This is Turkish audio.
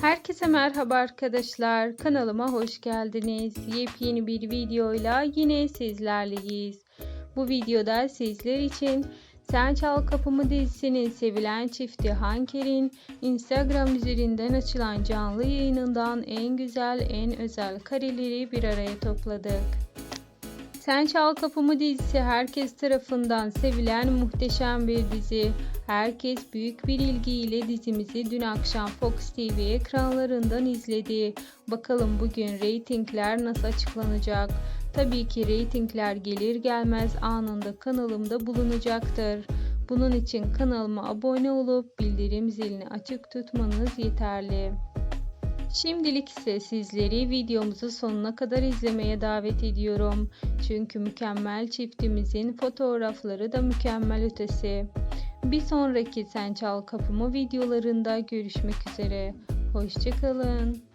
Herkese merhaba arkadaşlar. Kanalıma hoş geldiniz. Yepyeni bir videoyla yine sizlerleyiz. Bu videoda sizler için Sen Çal Kapımı dizisinin sevilen çifti Hanker'in Instagram üzerinden açılan canlı yayınından en güzel, en özel kareleri bir araya topladık. Sen Çal Kapımı dizisi herkes tarafından sevilen muhteşem bir dizi. Herkes büyük bir ilgiyle dizimizi dün akşam Fox TV ekranlarından izledi. Bakalım bugün reytingler nasıl açıklanacak? Tabii ki reytingler gelir gelmez anında kanalımda bulunacaktır. Bunun için kanalıma abone olup bildirim zilini açık tutmanız yeterli. Şimdilik ise sizleri videomuzu sonuna kadar izlemeye davet ediyorum. Çünkü mükemmel çiftimizin fotoğrafları da mükemmel ötesi. Bir sonraki Sen Çal Kapımı videolarında görüşmek üzere. Hoşçakalın.